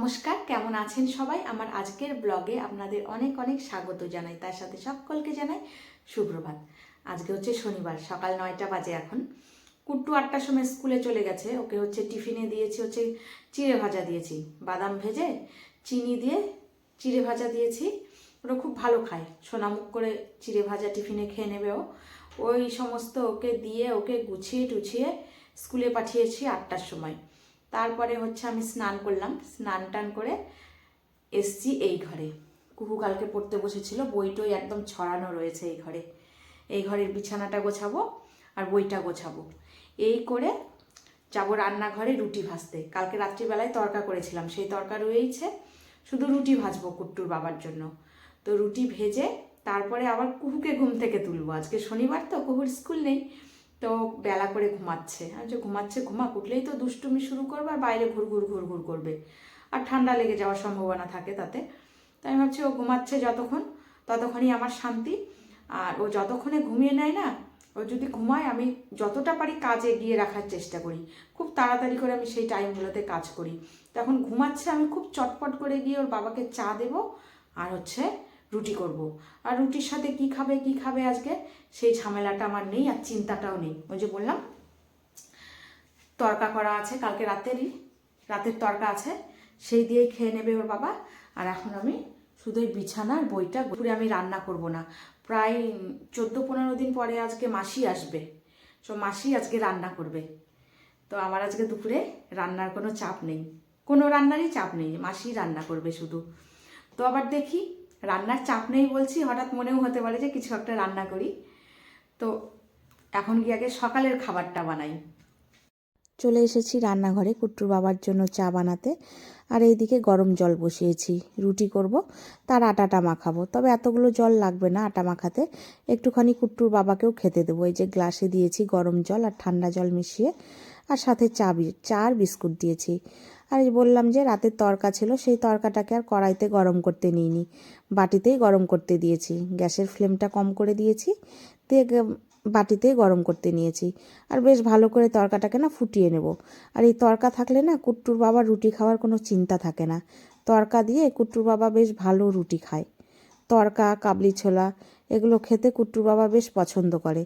নমস্কার, কেমন আছেন সবাই? আমার আজকের ব্লগে আপনাদের অনেক অনেক স্বাগত জানাই। তার সাথে সকলকে জানাই সুপ্রভাত। আজকে হচ্ছে শনিবার, সকাল নয়টা বাজে এখন। কুট্টু আটটার সময় স্কুলে চলে গেছে। ওকে হচ্ছে টিফিনে দিয়েছি, হচ্ছে চিড়ে ভাজা দিয়েছি। বাদাম ভেজে চিনি দিয়ে চিড়ে ভাজা দিয়েছি। ওরা খুব ভালো খায়। সোনামুখ করে চিড়ে ভাজা টিফিনে খেয়ে নেবে ও। ওই সমস্ত ওকে দিয়ে ওকে গুছিয়ে টুছিয়ে স্কুলে পাঠিয়েছি আটটার সময়। তারপরে হচ্ছে আমি স্নান করলাম। স্নান টান করে এসছি এই ঘরে। কুকু কালকে পড়তে বসেছিল বইটই একদম ছড়ানো রয়েছে এই ঘরে। এই ঘরের বিছানাটা গোছাবো আর বইটা গোছাবো। এই করে যাব রান্নাঘরে রুটি ভাজতে। কালকে রাত্রিবেলায় তরকা করেছিলাম, সেই তরকা রয়েছে শুধু রুটি ভাজবো কুট্টুর বাবার জন্য। তো রুটি ভেজে তারপরে আবার কুহুকে ঘুম থেকে তুলবো। আজকে শনিবার তো, কুহুর স্কুল নেই। তো বেলা করে ঘুমাচ্ছে। আমি যে ঘুমাচ্ছে, ঘুমাক, উঠলেই তো দুষ্টুমি শুরু করবে আর বাইরে ঘুর ঘুর ঘুর ঘুর করবে। আর ঠান্ডা লেগে যাওয়ার সম্ভাবনা থাকে তাতে। তাই আমি ভাবছি, ও ঘুমাচ্ছে যতক্ষণ, ততক্ষণই আমার শান্তি। আর ও যতক্ষণে ঘুমিয়ে নেয় না, ও যদি ঘুমায়, আমি যতটা পারি কাজ এগিয়ে রাখার চেষ্টা করি। খুব তাড়াতাড়ি করে আমি সেই টাইমগুলোতে কাজ করি। তখন ঘুমাচ্ছে, আমি খুব চটপট করে গিয়ে ওর বাবাকে চা দেব। আর হচ্ছে রুটি করব। আর রুটির সাথে কি খাবে কি খাবে আজকে? সেই ঝামেলাটা আমার নেই আর চিন্তাটাও নেই। ওই যে বললাম তরকা করা আছে কালকে রাতেরই, রাতের তরকা আছে, সেই দিয়েই খেয়ে নেবে ওর বাবা। আর এখন আমি শুধু বিছানার বইটা ঘুরে আমি রান্না করব না। প্রায় চোদ্দ পনেরো দিন পরে আজকে মাসি আসবে। সো মাসি আজকে রান্না করবে। তো আমার আজকে দুপুরে রান্নার কোনো চাপ নেই। কোনো রান্নারই চাপ নেই। মাসি রান্না করবে শুধু। তো আবার দেখি রান্নার চাপ নেই বলছি, হঠাৎ মনেও হতে পারে যে কিছু একটা রান্না করি। তো এখন গিয়ে আগে সকালের খাবারটা বানাই। চলে এসেছি রান্নাঘরে কুট্টুর বাবার জন্য চা বানাতে। আর এইদিকে গরম জল বসিয়েছি, রুটি করব, তার আটাটা মাখাবো। তবে এতগুলো জল লাগবে না আটা মাখাতে। একটুখানি কুট্টুর বাবাকেও খেতে দেবো। এই যে গ্লাসে দিয়েছি গরম জল আর ঠান্ডা জল মিশিয়ে। আর সাথে চা চা আর বিস্কুট দিয়েছি। আর বললাম যে রাতের তরকা ছিল, সেই তরকাটাকে আর কড়াইতে গরম করতে নিইনি। বাটিতেই গরম করতে দিয়েছি। গ্যাসের ফ্লেমটা কম করে দিয়েছি, দিয়ে বাটিতেই গরম করতে নিয়েছি। আর বেশ ভালো করে তরকাটাকে না ফুটিয়ে নেব। আর এই তরকা থাকলে না কুট্টুর বাবা রুটি খাওয়ার কোনো চিন্তা থাকে না। তরকা দিয়ে কুট্টুর বাবা বেশ ভালো রুটি খায়। তরকা, কাবলি ছোলা, এগুলো খেতে কুট্টুর বাবা বেশ পছন্দ করে।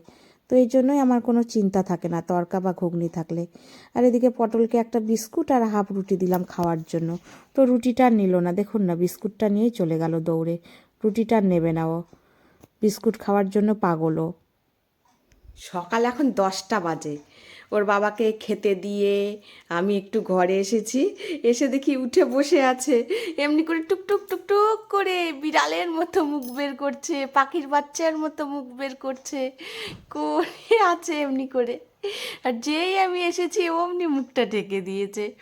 তো এই জন্যই আমার কোনো চিন্তা থাকে না, তরকা বা ঘুগনি থাকলে। আর এদিকে পটলকে একটা বিস্কুট আর হাফ রুটি দিলাম খাওয়ার জন্য। তো রুটিটা নিল না, দেখুন না, বিস্কুটটা নিয়েই চলে গেল দৌড়ে। রুটিটা নেবে না ও। বিস্কুট খাওয়ার জন্য পাগলও। সকাল এখন দশটা বাজে। ওর বাবাকে খেতে দিয়ে আমি একটু ঘরে এসেছি। এসে দেখি উঠে বসে আছে। এমনি করে টুকটুক টুকটুক করে বিড়ালের মতো মুখ বের করছে, পাখির বাচ্চার মতো মুখ বের করছে, করে আছে এমনি করে। আর যেই আমি এসেছি অমনি মুখটা ঢেকে দিয়েছে।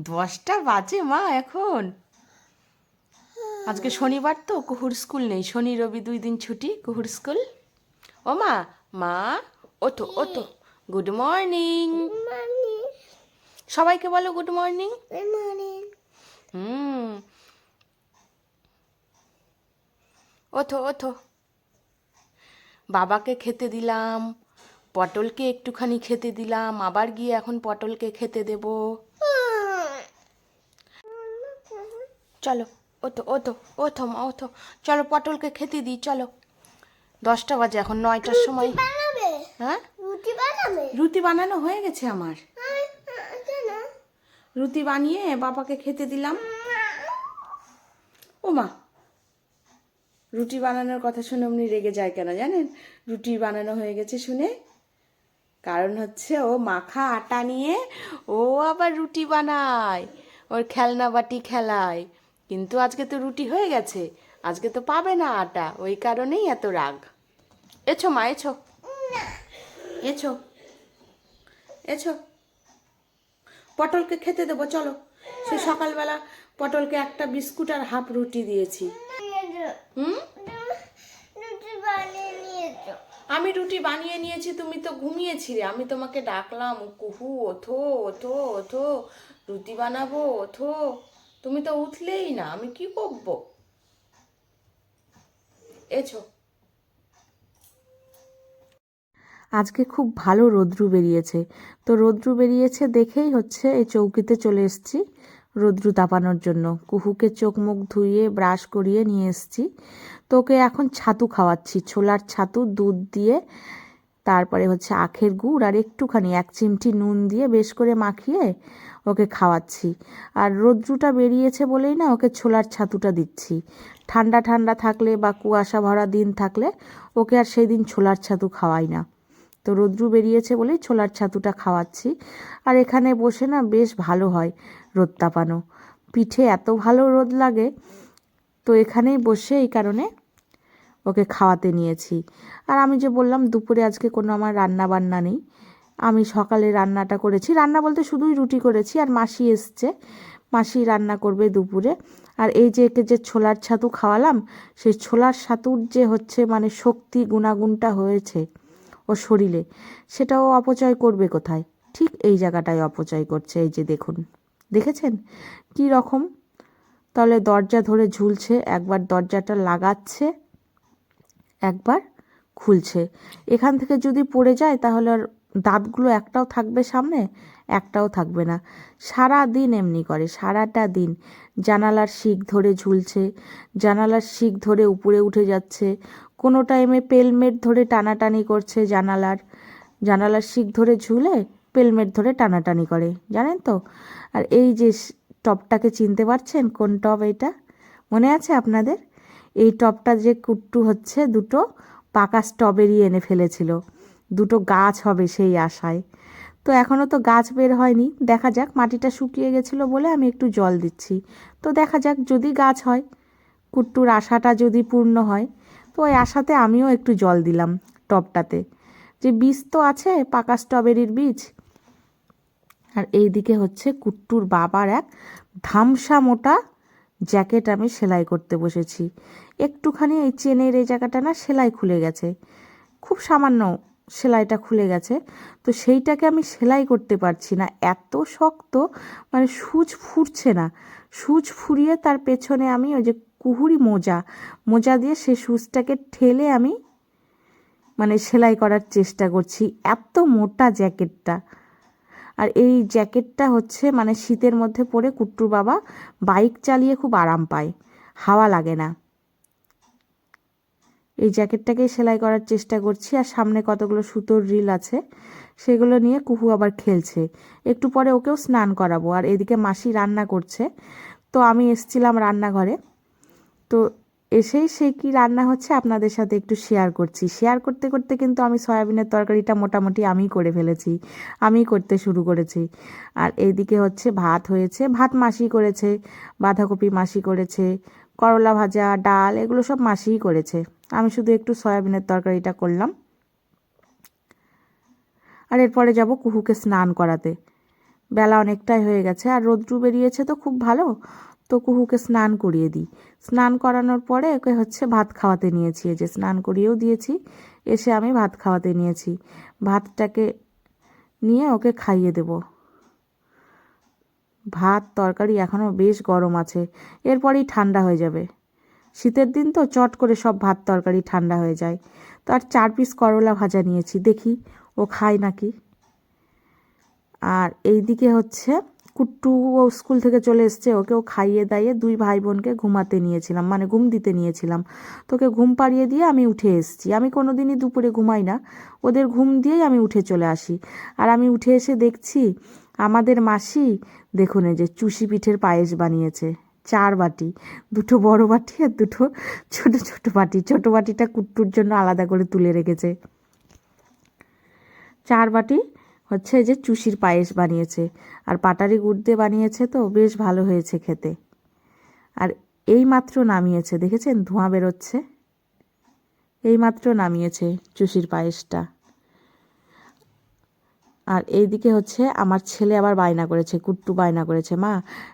দশটা বাজে মা এখন। আজকে শনিবার তো, কুহুর স্কুল নেই। শনি, রবি দুই দিন ছুটি, কুহুর স্কুল। ও মা মা, ওঠো ওঠো। গুড মর্নিং সবাইকে বলো গুড মর্নিং হুম। ওঠো ওঠো। বাবাকে খেতে দিলাম পটলকে একটুখানি খেতে দিলাম আবার গিয়ে এখন পটলকে খেতে দেব। চলো ওঠো ওঠো ওঠো মা ওঠো। চলো পটলকে খেতে দিই চলো। দশটা বাজে এখন নয়টার সময়। হ্যাঁ? রুটি বানাবে? রুটি বানানো হয়ে গেছে আমার। রুটি বানিয়ে বাবাকে খেতে দিলাম। ও মা রুটি বানানোর কথা শুনে অমনি রেগে যায় কেন জানেন? রুটি বানানো হয়ে গেছে শুনে। কারণ হচ্ছে ও মাখা আটা নিয়ে ও আবার রুটি বানায় ওর খেলনা বাটি খেলায়। কিন্তু আজকে তো রুটি হয়ে গেছে আজকে তো পাবে না আটা ওই কারণেই এত রাগ। এছো মা এছো এছো। এছো। পটলকে খেতে দেবো, চলো। সে সকালবেলা পটলকে একটা বিস্কুট আর হাফ রুটি দিয়েছি। হুম? আমি রুটি বানিয়ে নিয়েছি, তুমি তো ঘুমিয়েছিলে। আমি তোমাকে ডাকলাম, কুহু, ওঠো ওঠো ওঠো, রুটি বানাবো, ওঠো। তুমি তো উঠলেই না, আমি কি করব? এছো। আজকে খুব ভালো রোদ্রু বেরিয়েছে। তো রোদ্রু বেরিয়েছে দেখেই হচ্ছে এই চৌকিতে চলে এসেছি রোদ্রু তাপানোর জন্য। কুহুকে চোখ মুখ ধুইয়ে ব্রাশ করিয়ে নিয়ে এসছি। তোকে এখন ছাতু খাওয়াচ্ছি। ছোলার ছাতু, দুধ দিয়ে, তারপরে হচ্ছে আখের গুড় আর একটুখানি, এক চিমটি নুন দিয়ে বেশ করে মাখিয়ে ওকে খাওয়াচ্ছি। আর রোদ্রুটা বেরিয়েছে বলেই না ওকে ছোলার ছাতুটা দিচ্ছি। ঠান্ডা ঠান্ডা থাকলে বা কুয়াশা ভরা দিন থাকলে ওকে আর সেই দিন ছোলার ছাতু খাওয়াই না। তো রোদ্রু বেরিয়েছে বলেই ছোলার ছাতুটা খাওয়াচ্ছি। আর এখানে বসে না বেশ ভালো হয় রোদ তাপানো। পিঠে এত ভালো রোদ লাগে। তো এখানেই বসে এই কারণে ওকে খাওয়াতে নিয়েছি। আর আমি যে বললাম দুপুরে আজকে কোনো আমার রান্না বান্না নেই, আমি সকালে রান্নাটা করেছি। রান্না বলতে শুধুই রুটি করেছি আর মাসি এসছে। মাসি রান্না করবে দুপুরে। আর এই যে একে যে ছোলার ছাতু খাওয়ালাম, সেই ছোলার ছাতুর যে হচ্ছে মানে শক্তি গুণাগুণটা হয়েছে ও শরীরে। সেটাও অপচয় করবে কোথায়? ঠিক এই জায়গাটায় অপচয় করছে এই যে দেখুন। দেখেছেন? কি রকম? তাহলে দরজা ধরে ঝুলছে, একবার দরজাটা লাগাচ্ছে, একবার খুলছে। এখান থেকে যদি পড়ে যায় তাহলে আর দাঁতগুলো একটাও থাকবে সামনে, একটাও থাকবে না। সারা দিন এমনি করে, সারাটা দিন। জানালার শিক ধরে ঝুলছে, জানালার শিক ধরে উপরে উঠে যাচ্ছে। কোনো টাইমে পেলমেট ধরে টানাটানি করছে জানালার। জানালার শিক ধরে ঝুলে পেলমেট ধরে টানাটানি করে, জানেন তো? আর এই যে টপটাকে চিনতে পারছেন? কোন টপ এটা? মনে আছে আপনাদের? এই টপটা যে কুট্টু হচ্ছে দুটো পাকা স্ট্রবেরি এনে ফেলেছিল। দুটো গাছ হবে সেই আশায়। তো এখনও তো গাছ বের হয়নি। দেখা যাক, মাটিটা শুকিয়ে গেছিল বলে আমি একটু জল দিচ্ছি। তো দেখা যাক, যদি গাছ হয়, কুট্টুর আশাটা যদি পূর্ণ হয়, তো ওই আশাতে আমিও একটু জল দিলাম টবটাতে। যে বীজ তো আছে, পাকা স্ট্রবেরির বীজ। আর এই দিকে হচ্ছে কুট্টুর বাবার এক ধামসা মোটা জ্যাকেট আমি সেলাই করতে বসেছি। একটুখানি এই চেনের এই জায়গাটা না সেলাই খুলে গেছে। খুব সামান্য সেলাইটা খুলে গেছে। তো সেইটাকে আমি সেলাই করতে পারছি না। এত শক্ত মানে সুচ ফুটছে না। সুচ ফুরিয়ে তার পেছনে আমি ওই যে কুহুরি মোজা মোজা দিয়ে সেই সুচটাকে ঠেলে আমি মানে সেলাই করার চেষ্টা করছি। এত মোটা জ্যাকেটটা। আর এই জ্যাকেটটা হচ্ছে মানে শীতের মধ্যে পরে কুট্টুর বাবা বাইক চালিয়ে খুব আরাম পায়। হাওয়া লাগে না। এই জ্যাকেটটাকেই সেলাই করার চেষ্টা করছি, আর সামনে কতগুলো সুতোর রিল আছে সেগুলো নিয়ে কুহু আবার খেলছে। একটু পরে ওকেও স্নান করাবো, আর এদিকে মাসি রান্না করছে। তো আমি এসছিলাম রান্নাঘরে। তো এসেই সে কি রান্না হচ্ছে আপনাদের সাথে একটু শেয়ার করছি। শেয়ার করতে করতে কিন্তু আমি সয়াবিনের তরকারিটা মোটামুটি আমিই করে ফেলেছি, আমিই করতে শুরু করেছি। আর এইদিকে হচ্ছে ভাত হয়েছে, ভাত মাসি করেছে, বাঁধাকপি মাসি করেছে, করলা ভাজা, ডাল, এগুলো সব মাসিই করেছে। আমি শুধু একটু সয়াবিনের তরকারিটা করলাম। আর এরপরে যাব কুহুকে স্নান করাতে। বেলা অনেকটাই হয়ে গেছে আর রোদ্রু বেরিয়েছে তো খুব ভালো, তো কুহুকে স্নান করিয়ে দিই। স্নান করানোর পরে ওকে হচ্ছে ভাত খাওয়াতে নিয়েছি যে স্নান করিয়েও দিয়েছি, এসে আমি ভাত খাওয়াতে নিয়েছি। ভাতটাকে নিয়ে ওকে খাইয়ে দেব। ভাত, তরকারি এখনও বেশ গরম আছে, এরপরেই ঠান্ডা হয়ে যাবে। শীতের দিন তো চট করে সব ভাত তরকারি ঠান্ডা হয়ে যায়। তো আর চার পিস করলা ভাজা নিয়েছি, দেখি ও খায় নাকি। আর এই দিকে হচ্ছে কুট্টু ও স্কুল থেকে চলে এসছে, ওকেও খাইয়ে দাইয়ে দুই ভাই বোনকে ঘুমাতে নিয়েছিলাম মানে ঘুম দিতে নিয়েছিলাম। তোকে ঘুম পাড়িয়ে দিয়ে আমি উঠে এসেছি। আমি কোনো দিনই দুপুরে ঘুমাই না, ওদের ঘুম দিয়েই আমি উঠে চলে আসি। আর আমি উঠে এসে দেখছি আমাদের মাসি, দেখুন যে চুষি পিঠের পায়েস বানিয়েছে। চার বাটি। দুটো বড় বাটি আর দুটো ছোট ছোট বাটি। ছোট বাটিটা কুট্টুর জন্য আলাদা করে তুলে রেখেছে। চার বাটি হচ্ছে যে চুষির পায়েস বানিয়েছে। আর পাটারি গুড় দিয়ে বানিয়েছে তো, বেশ ভালো হয়েছে খেতে। আর এই মাত্র নামিয়েছে, দেখেছেন? ধোঁয়া বেরোচ্ছে। এই মাত্র নামিয়েছে চুষির পায়েসটা। আর এইদিকে হচ্ছে আমার ছেলে আবার বায়না করেছে, কুট্টু বায়না করেছে, মা,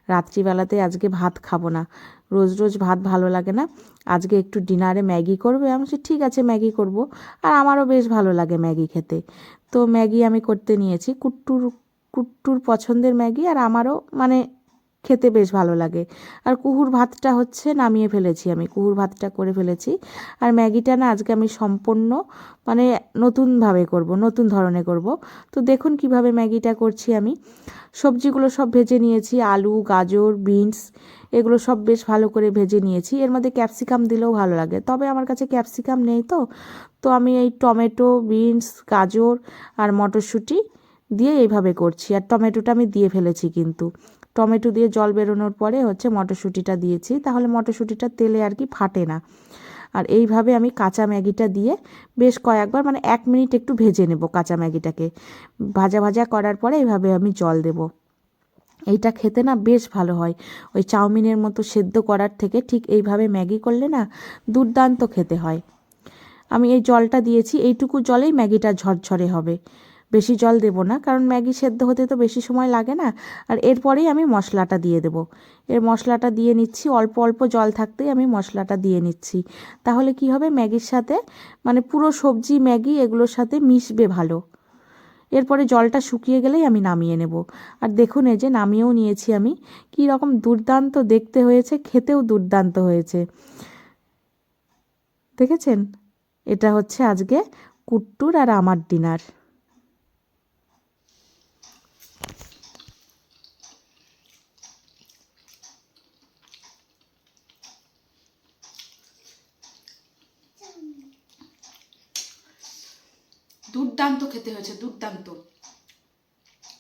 রাত্রিবেলাতে আজকে ভাত খাব না। রোজ রোজ ভাত ভালো লাগে না। আজকে একটু ডিনারে ম্যাগি করবে। আমি ঠিক আছে, ম্যাগি করব। আর আমারও বেশ ভালো লাগে ম্যাগি খেতে। তো ম্যাগি আমি করতে নিয়েছি। কুট্টুর কুট্টুর পছন্দের ম্যাগি আর আমারও মানে খেতে বেশ ভালো লাগে। আর কুহুর ভাতটা হচ্ছে নামিয়ে ফেলেছি আমি। কুহুর ভাতটা করে ফেলেছি। আর ম্যাগিটা না আজকে আমি সম্পূর্ণ মানে নতুনভাবে করব, নতুন ধরনের করব। তো দেখুন কীভাবে ম্যাগিটা করছি আমি। সবজিগুলো সব ভেজে নিয়েছি, আলু, গাজর, বিনস, এগুলো সব বেশ ভালো করে ভেজে নিয়েছি। এর মধ্যে ক্যাপসিকাম দিলেও ভালো লাগে। তবে আমার কাছে ক্যাপসিকাম নেই তো। তো আমি এই টমেটো, বিনস, গাজর আর মটরশুঁটি দিয়ে এইভাবে করছি। আর টমেটোটা আমি দিয়ে ফেলেছি কিন্তু। টমেটো দিয়ে জল বেরোনোর পরে হচ্ছে মটরশুঁটিটা দিয়েছি। তাহলে মটরশুঁটিটা তেলে আর কি ফাটে না। আর এইভাবে আমি কাঁচা ম্যাগিটা দিয়ে বেশ কয়েকবার মানে এক মিনিট একটু ভেজে নেব কাঁচা ম্যাগিটাকে। ভাজা ভাজা করার পরে এইভাবে আমি জল দেব। এইটা খেতে না বেশ ভালো হয়। ওই চাউমিনের মতো সেদ্ধ করার থেকে ঠিক এইভাবে ম্যাগি করলে না দুর্দান্ত খেতে হয়। আমি এই জলটা দিয়েছি। এইটুকু জলেই ম্যাগিটা ঝরঝরে হবে। বেশি জল দেব না, কারণ ম্যাগি সেদ্ধ হতে তো বেশি সময় লাগে না। আর এরপরেই আমি মশলাটা দিয়ে দেব। এর মশলাটা দিয়ে নিচ্ছি, অল্প অল্প জল থাকতেই আমি মশলাটা দিয়ে নিচ্ছি। তাহলে কি হবে? ম্যাগির সাথে মানে পুরো সবজি, ম্যাগি এগুলোর সাথে মিশবে ভালো। এরপরে জলটা শুকিয়ে গেলেই আমি নামিয়ে নেব। আর দেখুন, এই যে নামিয়েও নিয়েছি আমি। কী রকম দুর্দান্ত দেখতে হয়েছে, খেতেও দুর্দান্ত হয়েছে। দেখেছেন? এটা হচ্ছে আজকে কুট্টুর আর আমার ডিনার। দুর্দান্ত খেতে হয়েছে, দুর্দান্ত।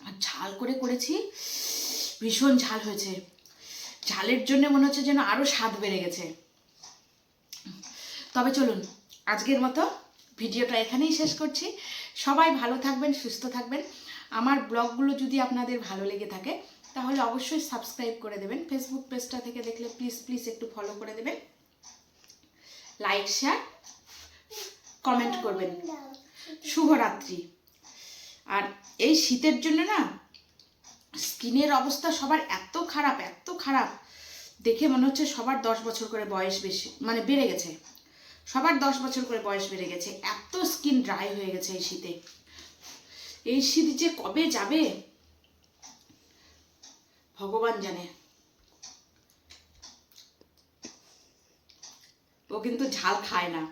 আর ঝাল করে করেছি, ভীষণ ঝাল হয়েছে। ঝালের জন্য মনে হচ্ছে যেন আরও স্বাদ বেড়ে গেছে। তবে চলুন, আজকের মতো ভিডিওটা এখানেই শেষ করছি। সবাই ভালো থাকবেন, সুস্থ থাকবেন। আমার ব্লগগুলো যদি আপনাদের ভালো লেগে থাকে, তাহলে অবশ্যই সাবস্ক্রাইব করে দেবেন। ফেসবুক পেজটা থেকে দেখলে প্লিজ প্লিজ একটু ফলো করে দেবেন। লাইক, শেয়ার, কমেন্ট করবেন। শুভরাত্রি। আর এই শীতের জন্য না, স্কিনের অবস্থা সবার এত খারাপ এত খারাপ। দেখে মনে হচ্ছে সবার দশ বছর করে বয়স বেশি মানে বেড়ে গেছে। সবার দশ বছর করে বয়স বেড়ে গেছে, এত স্কিন ড্রাই হয়ে গেছে এই শীতে। এই শীত যে কবে যাবে? ভগবান জানে। ও কিন্তু ঝাল খায় না।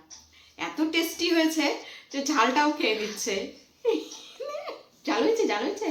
এত টেস্টি হয়েছে যে ঝালটাও খেয়ে দিচ্ছে জাল হয়েছে জাল হয়েছে?